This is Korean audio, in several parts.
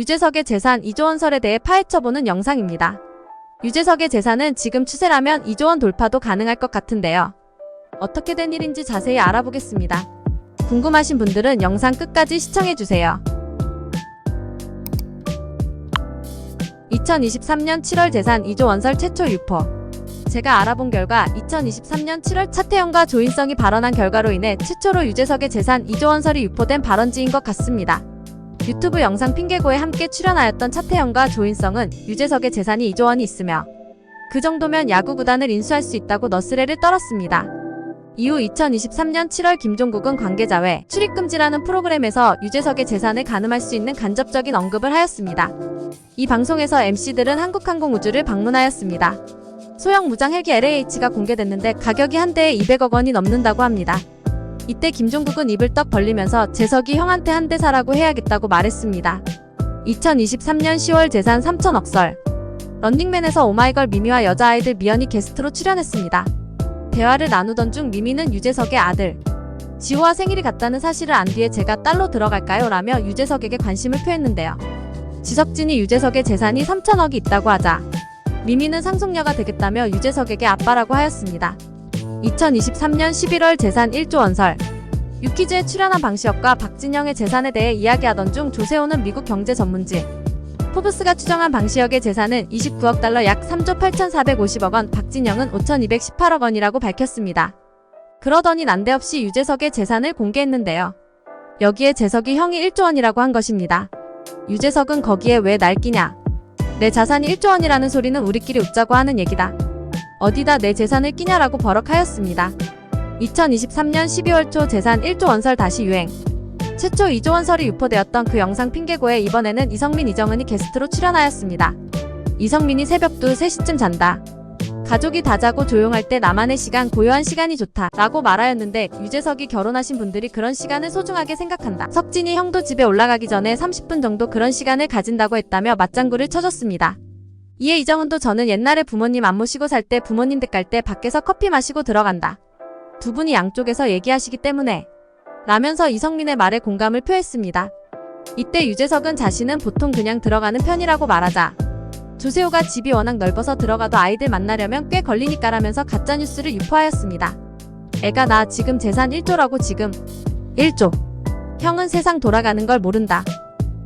유재석의 재산 2조 원설에 대해 파헤쳐보는 영상입니다. 유재석의 재산은 지금 추세라면 2조 원 돌파도 가능할 것 같은데요. 어떻게 된 일인지 자세히 알아보겠습니다. 궁금하신 분들은 영상 끝까지 시청해주세요. 2023년 7월 재산 2조 원설 최초 유포. 제가 알아본 결과 2023년 7월 차태현과 조인성이 발언한 결과로 인해 최초로 유재석의 재산 2조 원설이 유포된 발언지인 것 같습니다. 유튜브 영상 핑계고에 함께 출연하였던 차태현과 조인성은 유재석의 재산이 2조 원이 있으며 그 정도면 야구 구단을 인수할 수 있다고 너스레를 떨었습니다. 이후 2023년 7월 김종국은 관계자 외 출입금지라는 프로그램에서 유재석의 재산을 가늠할 수 있는 간접적인 언급을 하였습니다. 이 방송에서 MC들은 한국항공우주를 방문하였습니다. 소형 무장 헬기 LAH가 공개됐는데 가격이 한 대에 200억 원이 넘는다고 합니다. 이때 김종국은 입을 떡 벌리면서 재석이 형한테 한 대 사라고 해야겠다고 말했습니다. 2023년 10월 재산 3천억 설. 런닝맨에서 오마이걸 미미와 여자아이들 미연이 게스트로 출연했습니다. 대화를 나누던 중 미미는 유재석의 아들. 지호와 생일이 같다는 사실을 안 뒤에 제가 딸로 들어갈까요? 라며 유재석에게 관심을 표했는데요. 지석진이 유재석의 재산이 3천억이 있다고 하자 미미는 상속녀가 되겠다며 유재석에게 아빠라고 하였습니다. 2023년 11월 재산 1조 원설 유퀴즈에 출연한 방시혁과 박진영의 재산에 대해 이야기하던 중 조세호는 미국 경제 전문지 포브스가 추정한 방시혁의 재산은 29억 달러 약 3조 8,450억 원, 박진영은 5,218억 원이라고 밝혔습니다. 그러더니 난데없이 유재석의 재산을 공개했는데요. 여기에 재석이 형이 1조 원이라고 한 것입니다. 유재석은 거기에 왜 날끼냐? 내 자산이 1조 원이라는 소리는 우리끼리 웃자고 하는 얘기다. 어디다 내 재산을 끼냐라고 버럭하였습니다. 2023년 12월 초 재산 1조 원설 다시 유행. 최초 2조 원설이 유포되었던 그 영상 핑계고에 이번에는 이성민 이정은이 게스트로 출연하였습니다. 이성민이 새벽 2, 3시쯤 잔다. 가족이 다 자고 조용할 때 나만의 시간 고요한 시간이 좋다 라고 말하였는데 유재석이 결혼하신 분들이 그런 시간을 소중하게 생각한다. 석진이 형도 집에 올라가기 전에 30분 정도 그런 시간을 가진다고 했다며 맞장구를 쳐줬습니다. 이에 이정은도 저는 옛날에 부모님 안 모시고 살 때 부모님 댁 갈 때 밖에서 커피 마시고 들어간다. 두 분이 양쪽에서 얘기하시기 때문에 라면서 이성민의 말에 공감을 표했습니다. 이때 유재석은 자신은 보통 그냥 들어가는 편이라고 말하자 조세호가 집이 워낙 넓어서 들어가도 아이들 만나려면 꽤 걸리니까라면서 가짜뉴스를 유포하였습니다. 애가 나 지금 재산 1조라고 지금 1조 형은 세상 돌아가는 걸 모른다.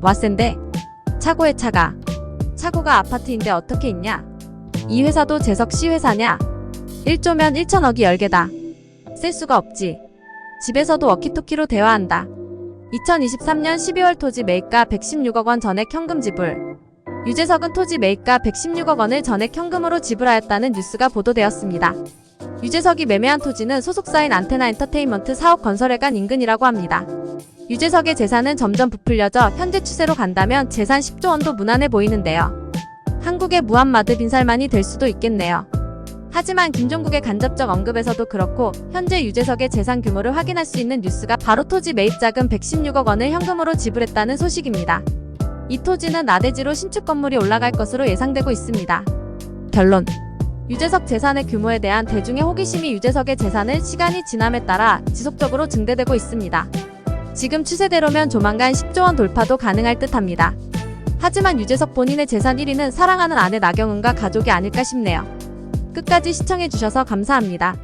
와센데 차고에 차가 차고가 아파트인데 어떻게 있냐? 이 회사도 재석 씨 회사냐? 1조면 1천억이 10개다. 쓸 수가 없지. 집에서도 워키토키로 대화한다. 2023년 12월 토지 매입가 116억 원 전액 현금 지불. 유재석은 토지 매입가 116억 원을 전액 현금으로 지불하였다는 뉴스가 보도되었습니다. 유재석이 매매한 토지는 소속사인 안테나 엔터테인먼트 사업 건설회관 인근이라고 합니다. 유재석의 재산은 점점 부풀려져 현재 추세로 간다면 재산 10조 원도 무난해 보이는데요. 한국의 무함마드 빈살만이 될 수도 있겠네요. 하지만 김종국의 간접적 언급에서도 그렇고 현재 유재석의 재산 규모를 확인할 수 있는 뉴스가 바로 토지 매입 자금 116억 원을 현금으로 지불했다는 소식입니다. 이 토지는 나대지로 신축 건물이 올라갈 것으로 예상되고 있습니다. 결론 유재석 재산의 규모에 대한 대중의 호기심이 유재석의 재산을 시간이 지남에 따라 지속적으로 증대되고 있습니다. 지금 추세대로면 조만간 10조 원 돌파도 가능할 듯합니다. 하지만 유재석 본인의 재산 1위는 사랑하는 아내 나경은과 가족이 아닐까 싶네요. 끝까지 시청해주셔서 감사합니다.